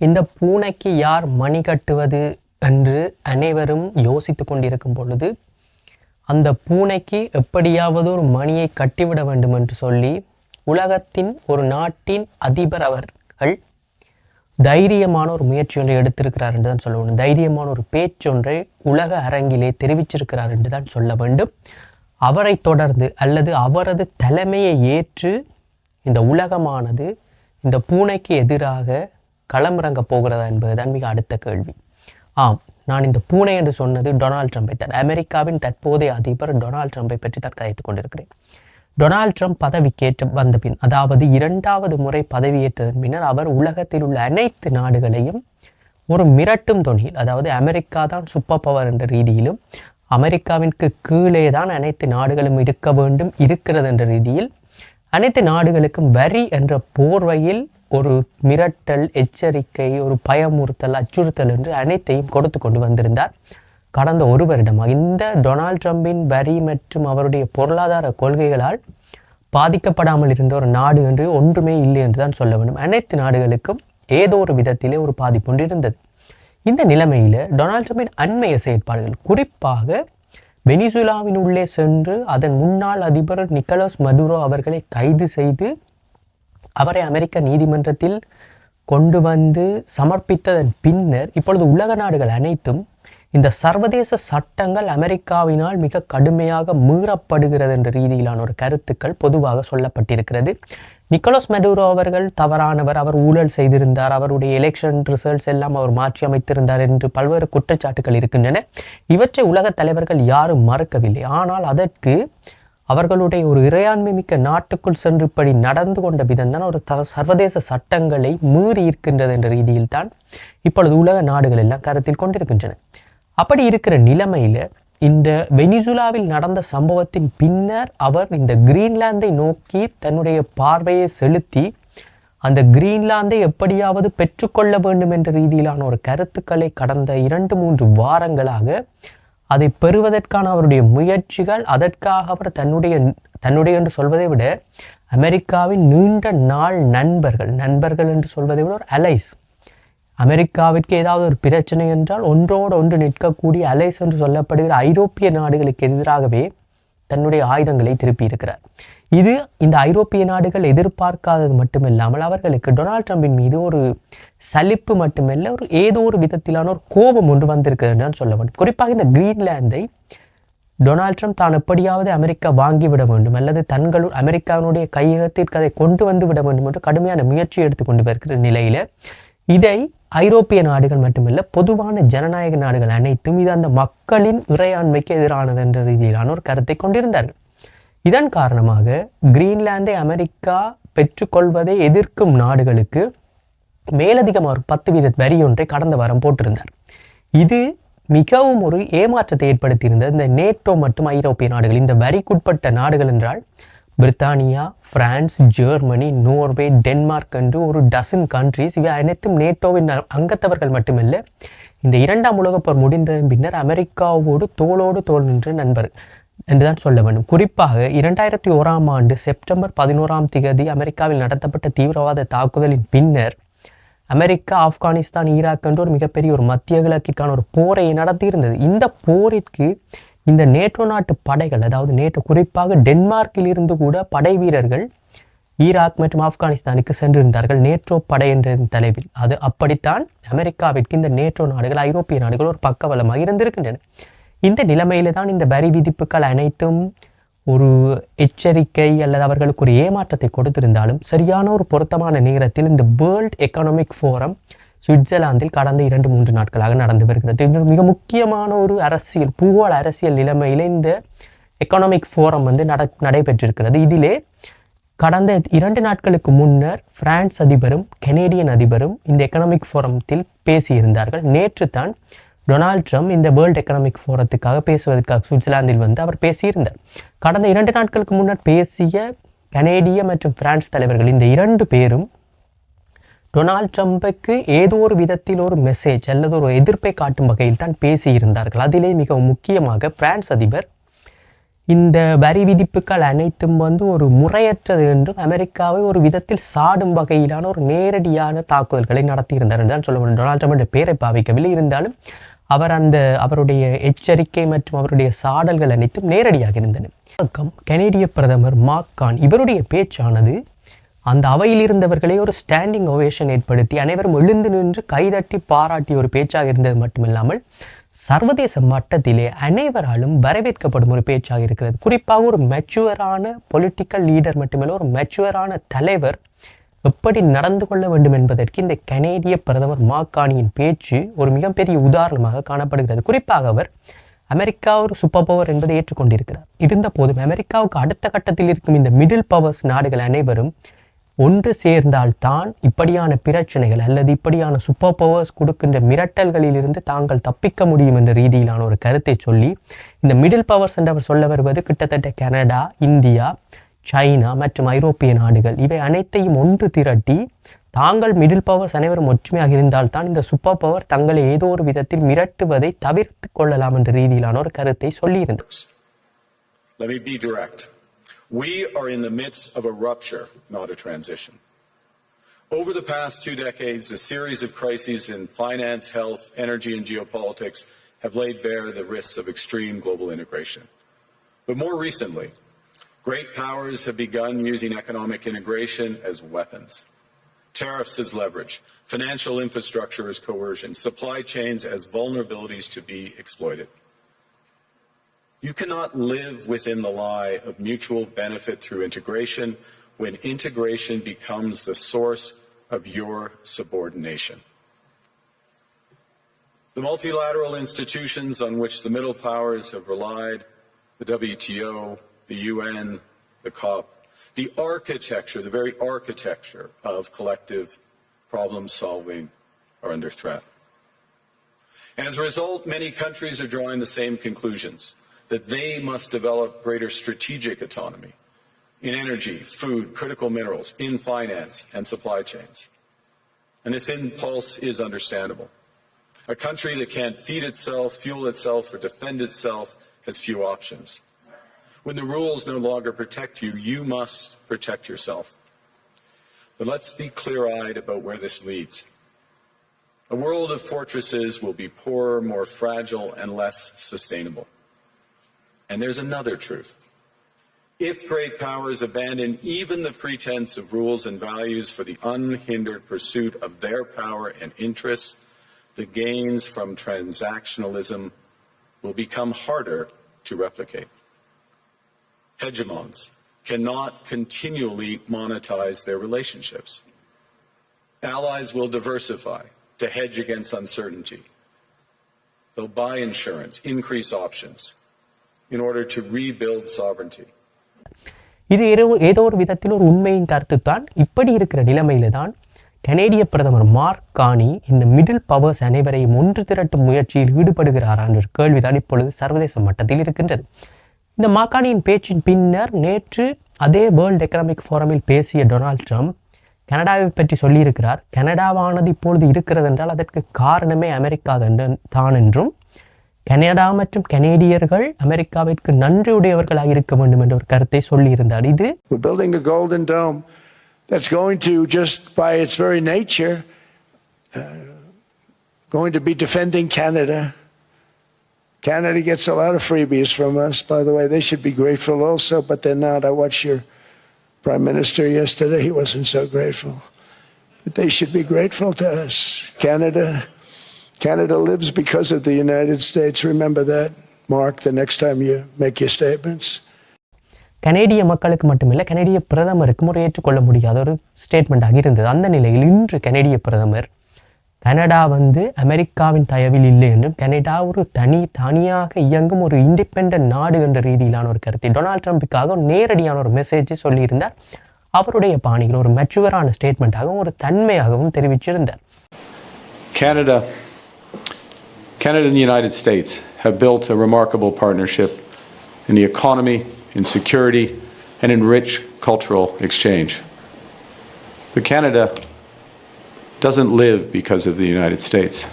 இந்த பூனைக்கு யார் மணி கட்டுவது என்று அனைவரும் யோசித்து கொண்டிருக்கும் பொழுது அந்த பூனைக்கு எப்படியாவது ஒரு மணியை கட்டிவிட வேண்டும் என்று சொல்லி உலகத்தின் ஒரு நாட்டின் அதிபர் அவர்கள் தைரியமான ஒரு முயற்சி ஒன்றை எடுத்திருக்கிறார் என்று தான் சொல்ல வேண்டும் தைரியமான ஒரு பேச்சொன்றை உலக அரங்கிலே தெரிவிச்சிருக்கிறார் என்று தான் சொல்ல வேண்டும். அவரை தொடர்ந்து அல்லது அவரது தலைமையை ஏற்று இந்த உலகமானது இந்த பூனைக்கு எதிராக களமிறங்க போகிறதா என்பதுதான் மிக அடுத்த கேள்வி. ஆம் நான் இந்த பூனை என்று சொன்னது டொனால்ட் ட்ரம்பை தான். அமெரிக்காவின் தற்போதைய அதிபர் டொனால்ட் ட்ரம்பை பற்றி தான் கதைத்துக் கொண்டிருக்கிறேன். டொனால்ட் ட்ரம்ப் பதவிக்கேற்ற வந்த பின் அதாவது இரண்டாவது முறை பதவியேற்றதன் பின்னர் அவர் உலகத்தில் உள்ள அனைத்து நாடுகளையும் ஒரு மிரட்டும் தொனியில் அதாவது அமெரிக்கா தான் சூப்பர் பவர் என்ற ரீதியிலும் அமெரிக்காவிற்கு கீழே தான் அனைத்து நாடுகளும் இருக்க வேண்டும் இருக்கிறது என்ற ரீதியில் அனைத்து நாடுகளுக்கும் வரி என்ற போர்வையில் ஒரு மிரட்டல் எச்சரிக்கை ஒரு பயமுறுத்தல் அச்சுறுத்தல் என்று அனைத்தையும் கொடுத்து கொண்டு வந்திருந்தார். கடந்த ஒரு வருடமாக இந்த டொனால்ட் ட்ரம்பின் வரி மற்றும் அவருடைய பொருளாதார கொள்கைகளால் பாதிக்கப்படாமல் இருந்த ஒரு நாடு என்று ஒன்றுமே இல்லை என்று தான் சொல்ல வேண்டும். அனைத்து நாடுகளுக்கும் ஏதோ ஒரு விதத்திலே ஒரு பாதிப்பு ஒன்று இருந்தது. இந்த நிலைமையில் டொனால்ட் ட்ரம்பின் அண்மைய செயற்பாடுகள் குறிப்பாக வெனிசுலாவின் உள்ளே சென்று அதன் முன்னாள் அதிபர் நிக்கலஸ் மடுரோ அவர்களை கைது செய்து அவரை அமெரிக்க நீதிமன்றத்தில் கொண்டு வந்து சமர்ப்பித்ததன் பின்னர் இப்பொழுது உலக நாடுகள் அனைத்தும் இந்த சர்வதேச சட்டங்கள் அமெரிக்காவினால் மிக கடுமையாக மீறப்படுகிறது என்ற ரீதியிலான ஒரு கருத்துக்கள் பொதுவாக சொல்லப்பட்டிருக்கிறது. நிக்கோலஸ் மெடூரோ அவர்கள் தவறானவர் அவர் ஊழல் செய்திருந்தார் அவருடைய எலெக்ஷன் ரிசல்ட்ஸ் எல்லாம் அவர் மாற்றி அமைத்திருந்தார் என்று பல்வேறு குற்றச்சாட்டுகள் இருக்கின்றன. இவற்றை உலக தலைவர்கள் யாரும் மறுக்கவில்லை. ஆனால் அதற்கு அவர்களுடைய ஒரு இறையாண்மை மிக்க நாட்டுக்குள் சென்று இப்படி நடந்து கொண்ட விதம்தான் ஒரு த சர்வதேச சட்டங்களை மீறி இருக்கின்றது என்ற ரீதியில் தான் இப்பொழுது உலக நாடுகள் எல்லாம் கருத்தில் கொண்டிருக்கின்றன. அப்படி இருக்கிற நிலைமையில் இந்த வெனிசுலாவில் நடந்த சம்பவத்தின் பின்னர் அவர் இந்த கிரீன்லாந்தை நோக்கி தன்னுடைய பார்வையை செலுத்தி அந்த கிரீன்லாந்தை எப்படியாவது பெற்றுக்கொள்ள வேண்டும் என்ற ரீதியிலான ஒரு கருத்துக்களை கடந்த இரண்டு மூன்று வாரங்களாக அதை பெறுவதற்கான அவருடைய முயற்சிகள் அதற்காக அவர் தன்னுடைய தன்னுடைய என்று சொல்வதை விட அமெரிக்காவின் நீண்ட நாள் நண்பர்கள் நண்பர்கள் என்று சொல்வதை விட ஒரு அலைஸ். அமெரிக்காவிற்கு ஏதாவது ஒரு பிரச்சனை என்றால் ஒன்றோடு ஒன்று நிற்கக்கூடிய அலைஸ் என்று சொல்லப்படுகிற ஐரோப்பிய நாடுகளுக்கு எதிராகவே தன்னுடைய ஆயுதங்களை திருப்பி இருக்கிறார் இது இந்த ஐரோப்பிய நாடுகள் எதிர்பார்க்காதது மட்டுமில்லாமல் அவர்களுக்கு டொனால்ட் ட்ரம்பின் மீது ஒரு சலிப்பு மட்டுமல்ல ஒரு ஏதோ ஒரு விதத்திலான ஒரு கோபம் ஒன்று வந்திருக்கிறது சொல்ல வேண்டும். குறிப்பாக இந்த கிரீன்லாந்தை டொனால்ட் ட்ரம்ப் தான் எப்படியாவது அமெரிக்கா வாங்கிவிட வேண்டும் அல்லது தங்களுள் அமெரிக்காவினுடைய கையகத்திற்கு அதை கொண்டு வந்து விட வேண்டும் என்று கடுமையான முயற்சி எடுத்துக்கொண்டு வருகிற நிலையில் இதை ஐரோப்பிய நாடுகள் மட்டுமல்ல பொதுவான ஜனநாயக நாடுகள் அனைத்தும் இது அந்த மக்களின் இறையாண்மைக்கு எதிரானது என்ற ரீதியிலான ஒரு கருத்தை கொண்டிருந்தார்கள். இதன் காரணமாக கிரீன்லாந்தை அமெரிக்கா பெற்றுக்கொள்வதை எதிர்க்கும் நாடுகளுக்கு மேலதிகமாக ஒரு பத்து வீத வரி ஒன்றை கடந்த வாரம் போட்டிருந்தார். இது மிகவும் ஒரு ஏமாற்றத்தை ஏற்படுத்தியிருந்தது. இந்த நேட்டோ மற்றும் ஐரோப்பிய நாடுகள் இந்த வரிக்குட்பட்ட நாடுகள் என்றால் பிரித்தானியா பிரான்ஸ் ஜெர்மனி நோர்வே டென்மார்க் என்று ஒரு டசன் கண்ட்ரிஸ் இவை அனைத்தும் நேட்டோவின் அங்கத்தவர்கள் மட்டுமல்ல இந்த இரண்டாம் உலகப் போர் முடிந்ததன் பின்னர் அமெரிக்காவோடு தோளோடு தோல் நின்ற நண்பர் என்றுதான் சொல்ல வேண்டும். குறிப்பாக இரண்டாயிரத்தி ஓராம் ஆண்டு செப்டம்பர் பதினோராம் திகதி அமெரிக்காவில் நடத்தப்பட்ட தீவிரவாத தாக்குதலின் பின்னர் அமெரிக்கா ஆப்கானிஸ்தான் ஈராக் என்று ஒரு மிகப்பெரிய ஒரு மத்திய கிழக்கிற்கான ஒரு போரை நடத்தியிருந்தது. இந்த போரிற்கு இந்த நேட்டோ நாட்டு படைகள் அதாவது நேட்டோ குறிப்பாக டென்மார்க்கில் இருந்து கூட படை வீரர்கள் ஈராக் மற்றும் ஆப்கானிஸ்தானுக்கு சென்றிருந்தார்கள். நேட்டோ படை என்ற தலைவில் அது அப்படித்தான் அமெரிக்காவிற்கு இந்த நேட்டோ நாடுகள் ஐரோப்பிய நாடுகள் ஒரு பக்கவலமாக இருந்திருக்கின்றன. இந்த நிலைமையில தான் இந்த வரி விதிப்புகள் அனைத்தும் ஒரு எச்சரிக்கை அல்லது அவர்களுக்கு ஒரு ஏமாற்றத்தை கொடுத்திருந்தாலும் சரியான ஒரு பொருத்தமான நேரத்தில் இந்த வேர்ல்ட் எக்கனாமிக் ஃபோரம் சுவிட்சர்லாந்தில் கடந்த இரண்டு மூன்று நாட்களாக நடந்து வருகிறது. இது மிக முக்கியமான ஒரு அரசியல் பூகோள அரசியல் நிலைமையில் இந்த எக்கனாமிக் ஃபோரம் வந்து நட நடைபெற்றிருக்கிறது. இதிலே கடந்த இரண்டு நாட்களுக்கு முன்னர் பிரான்ஸ் அதிபரும் கெனேடியன் அதிபரும் இந்த எக்கனாமிக் ஃபோரத்தில் பேசியிருந்தார்கள். நேற்று தான் டொனால்ட் ட்ரம்ப் இந்த வேர்ல்ட் எக்கனாமிக் ஃபோரத்துக்காக பேசுவதற்காக சுவிட்சர்லாந்தில் வந்து அவர் பேசியிருந்தார். கடந்த இரண்டு நாட்களுக்கு முன்னர் பேசிய கனேடிய மற்றும் பிரான்ஸ் தலைவர்கள் இந்த இரண்டு பேரும் டொனால்ட் ட்ரம்புக்கு ஏதோ ஒரு விதத்தில் ஒரு மெசேஜ் அல்லது ஒரு எதிர்ப்பை காட்டும் வகையில் தான் பேசியிருந்தார்கள். அதிலே மிக முக்கியமாக பிரான்ஸ் அதிபர் இந்த வரி விதிப்புகள் அனைத்தும் வந்து ஒரு முறையற்றது என்றும் அமெரிக்காவை ஒரு விதத்தில் சாடும் வகையிலான ஒரு நேரடியான தாக்குதல்களை நடத்தியிருந்தார் என்று சொல்ல வேண்டும் டொனால்ட் ட்ரம்ப் பேரை பாவிக்கவில்லை. இருந்தாலும் அவர் அந்த அவருடைய எச்சரிக்கை மற்றும் அவருடைய சாடல்கள் அனைத்தும் நேரடியாக இருந்தன. பக்கம் கனேடிய பிரதமர் மாக்கான் இவருடைய பேச்சானது அந்த அவையில் இருந்தவர்களே ஒரு ஸ்டாண்டிங் ஓவேஷன் ஏற்படுத்தி அனைவரும் எழுந்து நின்று கைதட்டி பாராட்டி ஒரு பேச்சாக இருந்தது மட்டுமில்லாமல் சர்வதேச மட்டத்திலே அனைவராலும் வரவேற்கப்படும் ஒரு பேச்சாக இருக்கிறது. குறிப்பாக ஒரு மெச்சுவரான பொலிட்டிக்கல் லீடர் மட்டுமில்லை ஒரு மெச்சுவரான தலைவர் எப்படி நடந்து கொள்ள வேண்டும் என்பதற்கு இந்த கனேடிய பிரதமர் மாக்கானியின் பேச்சு ஒரு மிகப்பெரிய உதாரணமாக காணப்படுகிறது. குறிப்பாக அவர் அமெரிக்கா ஒரு சூப்பர் பவர் என்பதை ஏற்றுக்கொண்டிருக்கிறார். இருந்த போதும் அமெரிக்காவுக்கு அடுத்த கட்டத்தில் இருக்கும் இந்த மிடில் பவர்ஸ் நாடுகள் அனைவரும் ஒன்று சேர்ந்தால்தான் இப்படியான பிரச்சனைகள் அல்லது இப்படியான சூப்பர் பவர்ஸ் கொடுக்கின்ற மிரட்டல்களிலிருந்து தாங்கள் தப்பிக்க முடியும் என்ற ரீதியிலான ஒரு கருத்தை சொல்லி இந்த மிடில் பவர்ஸ் என்றவர் அவர் சொல்ல வருவது கிட்டத்தட்ட கனடா இந்தியா சைனா மற்றும் ஐரோப்பிய நாடுகள். இவை அனைத்தையும் ஒன்று திரட்டி தாங்கள் மிடில் பவர்ஸ் அனைவரும் ஒற்றுமையாக இருந்தால்தான் இந்த சூப்பர் பவர் தங்களை ஏதோ ஒரு விதத்தில் மிரட்டுவதை தவிர்த்து கொள்ளலாம் என்ற ரீதியிலான ஒரு கருத்தை சொல்லியிருந்தார். We are in the midst of a rupture, not a transition. Over the past two decades, a series of crises in finance, health, energy, and geopolitics have laid bare the risks of extreme global integration. But more recently, great powers have begun using economic integration as weapons. Tariffs as leverage, financial infrastructure as coercion, supply chains as vulnerabilities to be exploited. You cannot live within the lie of mutual benefit through integration when integration becomes the source of your subordination. The multilateral institutions on which the middle powers have relied, the WTO, the UN, the COP, the architecture, the very architecture of collective problem solving are under threat. And as a result, many countries are drawing the same conclusions that they must develop greater strategic autonomy in energy, food, critical minerals, in finance, and supply chains. And this impulse is understandable. A country that can't feed itself, fuel itself, or defend itself has few options. When the rules no longer protect you, you must protect yourself. But let's be clear eyed about where this leads. A world of fortresses will be poorer, more fragile, and less sustainable. And there's another truth. If great powers abandon even the pretense of rules and values for the unhindered pursuit of their power and interests, the gains from transactionalism will become harder to replicate. Hegemons cannot continually monetize their relationships. Allies will diversify to hedge against uncertainty. They'll buy insurance, increase options in order to rebuild sovereignty. இது ஏதோ ஏதோ ஒரு விதத்தில் ஒரு உண்மையின் கருத்துத்தான். இப்படி இருக்கிற நிலைமையில தான் கனேடிய பிரதமர் மார்க் கானி இந்த மிடில் பவர்ஸ் அனைவரையும் ஒன்று திரட்டும் முயற்சியில் ஈடுபடுகிறாரா என்ற ஒரு கேள்விதான் இப்பொழுது சர்வதேச மட்டத்தில் இருக்கின்றது. இந்த மாக்கானியின் பேச்சின் பின்னர் நேற்று அதே வேர்ல்ட் எக்கனாமிக் ஃபோரமில் பேசிய டொனால்ட் ட்ரம்ப் கனடாவை பற்றி சொல்லியிருக்கிறார். கனடாவானது இப்பொழுது இருக்கிறது என்றால் அதற்கு காரணமே அமெரிக்கா தான் என்றும் கனடா மற்றும் கனேடியர்கள் அமெரிக்காவிற்கு நன்றியுடையவர்களாக இருக்க வேண்டும் என்ற ஒரு கருத்தை சொல்லியிருந்தார் இது We're building a golden dome that's going to, just by its very nature, uh, going to be defending Canada. Canada gets a lot of freebies from us, by the way. They should be grateful also, but they're not. I watched your prime minister yesterday. He wasn't so grateful. But they should be grateful to us. Canada, Canada lives because of the United States. Remember that, Mark, the next time you make your statements. கனேடிய மக்களுக்கு மட்டுமில்லை கனேடிய பிரதமருக்கும் ஒரு ஏற்றுக்கொள்ள முடியாத ஒரு ஸ்டேட்மெண்ட்டாக இருந்தது அந்த நிலையில் இன்று கனேடிய பிரதமர் கனடா வந்து அமெரிக்காவின் தயவில் இல்லை என்றும் கனடா ஒரு தனி தனியாக இயங்கும் ஒரு இண்டிபெண்ட் நாடு என்ற ரீதியிலான ஒரு கருத்தை டொனால்ட் ட்ரம்புக்காக ஒரு நேரடியான ஒரு மெசேஜை சொல்லியிருந்தார் அவருடைய பாணியில் ஒரு மெச்சுவரான ஸ்டேட்மெண்ட்டாகவும் ஒரு தன்மையாகவும் தெரிவிச்சிருந்தார் Canada, Canada and the United States have built a remarkable partnership in the economy, in security, and in rich cultural exchange. But Canada doesn't live because of the United States.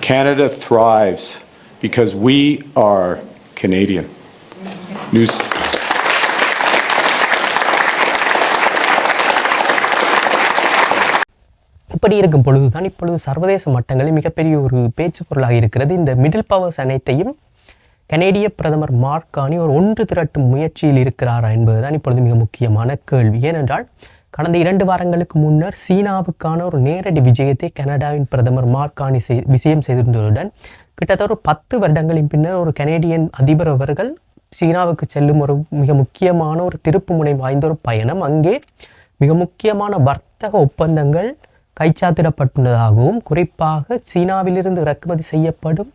Canada thrives because we are Canadian. News. இப்படி இருக்கும் பொழுதுதான் இப்பொழுது சர்வதேச மட்டங்களில் மிகப்பெரிய ஒரு பேச்சு பொருளாக இருக்கிறது. இந்த மிடில் பவர்ஸ் அனைத்தையும் கனேடிய பிரதமர் மார்க்கானி ஒரு ஒன்று திரட்டும் முயற்சியில் இருக்கிறாரா என்பதுதான் இப்பொழுது மிக முக்கியமான கேள்வி. ஏனென்றால் கடந்த இரண்டு வாரங்களுக்கு முன்னர் சீனாவுக்கான ஒரு நேரடி விஜயத்தை கனடாவின் பிரதமர் மார்க்கானி செய் விஜயம் செய்திருந்ததுடன் கிட்டத்தட்ட ஒரு பத்து வருடங்களின் பின்னர் ஒரு கனேடியன் அதிபர் அவர்கள் சீனாவுக்கு செல்லும் ஒரு மிக முக்கியமான ஒரு திருப்புமுனை வாய்ந்த ஒரு பயணம். அங்கே மிக முக்கியமான வர்த்தக ஒப்பந்தங்கள் கைச்சாத்திடப்பட்டுள்ளதாகவும் குறிப்பாக சீனாவிலிருந்து இறக்குமதி செய்யப்படும்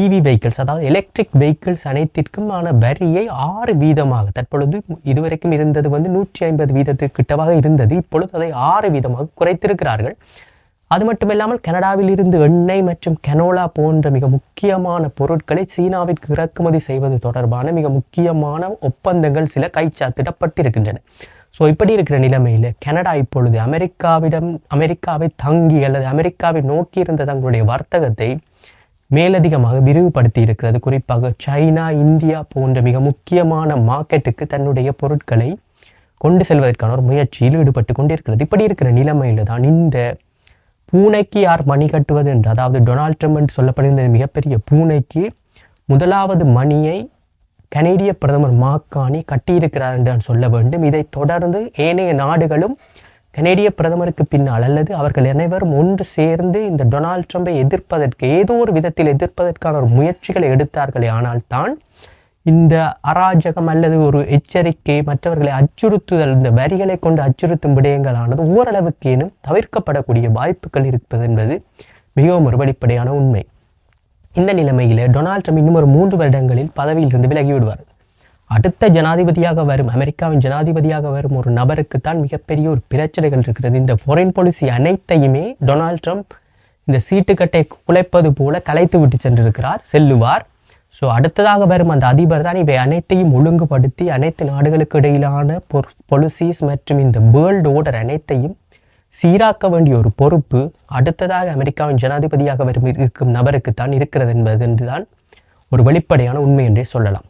இவி வெஹிக்கிள்ஸ் அதாவது எலக்ட்ரிக் வெஹிக்கிள்ஸ் அனைத்திற்குமான வரியை ஆறு வீதமாக தற்பொழுது இதுவரைக்கும் இருந்தது வந்து நூற்றி ஐம்பது வீதத்துக்கு கிட்டவாக இருந்தது இப்பொழுது அதை ஆறு வீதமாக குறைத்திருக்கிறார்கள். அது மட்டுமில்லாமல் கனடாவில் இருந்து எண்ணெய் மற்றும் கனோலா போன்ற மிக முக்கியமான பொருட்களை சீனாவிற்கு இறக்குமதி செய்வது தொடர்பான மிக முக்கியமான ஒப்பந்தங்கள் சில கைச்சாத்திடப்பட்டிருக்கின்றன. ஸோ இப்படி இருக்கிற நிலைமையில் கனடா இப்பொழுது அமெரிக்காவிடம் அமெரிக்காவை தங்கி அல்லது அமெரிக்காவை நோக்கி இருந்த தங்களுடைய வர்த்தகத்தை மேலதிகமாக விரிவுபடுத்தி இருக்கிறது. குறிப்பாக சைனா இந்தியா போன்ற மிக முக்கியமான மார்க்கெட்டுக்கு தன்னுடைய பொருட்களை கொண்டு செல்வதற்கான ஒரு முயற்சியில் ஈடுபட்டு கொண்டிருக்கிறது. இப்படி இருக்கிற நிலைமையில் தான் இந்த பூனைக்கு யார் மணி கட்டுவது என்று அதாவது டொனால்ட் ட்ரம்ப் என்று சொல்லப்படுகின்ற மிகப்பெரிய பூனைக்கு முதலாவது மணியை கனேடிய பிரதமர் மாக்கானி கட்டியிருக்கிறார் என்று நான் சொல்ல வேண்டும். இதைத் தொடர்ந்து ஏனைய நாடுகளும் கனேடிய பிரதமருக்கு பின்னால் அல்லது அவர்கள் அனைவரும் ஒன்று சேர்ந்து இந்த டொனால்ட் ட்ரம்பை எதிர்ப்பதற்கு ஏதோ ஒரு விதத்தில் எதிர்ப்பதற்கான ஒரு முயற்சிகளை எடுத்தார்களே ஆனால் தான் இந்த அராஜகம் அல்லது ஒரு எச்சரிக்கை மற்றவர்களை அச்சுறுத்துதல் இந்த வரிகளை கொண்டு அச்சுறுத்தும் விடயங்களானது ஓரளவுக்கேனும் தவிர்க்கப்படக்கூடிய வாய்ப்புகள் இருப்பது என்பது மிகவும் ஒரு வெளிப்படையான உண்மை. இந்த நிலைமையில் டொனால்ட் ட்ரம்ப் இன்னும் ஒரு மூன்று வருடங்களில் பதவியிலிருந்து விலகிவிடுவார். அடுத்த ஜனாதிபதியாக வரும் அமெரிக்காவின் ஜனாதிபதியாக வரும் ஒரு நபருக்கு தான் மிகப்பெரிய ஒரு பிரச்சனைகள் இருக்கிறது. இந்த ஃபாரின் பாலிசி அனைத்தையுமே டொனால்ட் ட்ரம்ப் இந்த சீட்டுக்கட்டை குலைப்பது போல கலைத்து விட்டு சென்றிருக்கிறார் செல்லுவார். ஸோ அடுத்ததாக வரும் அந்த அதிபர் தான் இவை அனைத்தையும் ஒழுங்குபடுத்தி அனைத்து நாடுகளுக்கு இடையிலான பொலிசிஸ் மற்றும் இந்த வேர்ல்டு ஓர்டர் அனைத்தையும் சீராக்க வேண்டிய ஒரு பொறுப்பு அடுத்ததாக அமெரிக்காவின் ஜனாதிபதியாக வரும் இருக்கும் நபருக்குத்தான் இருக்கிறது என்பது தான் ஒரு வெளிப்படையான உண்மை என்றே சொல்லலாம்.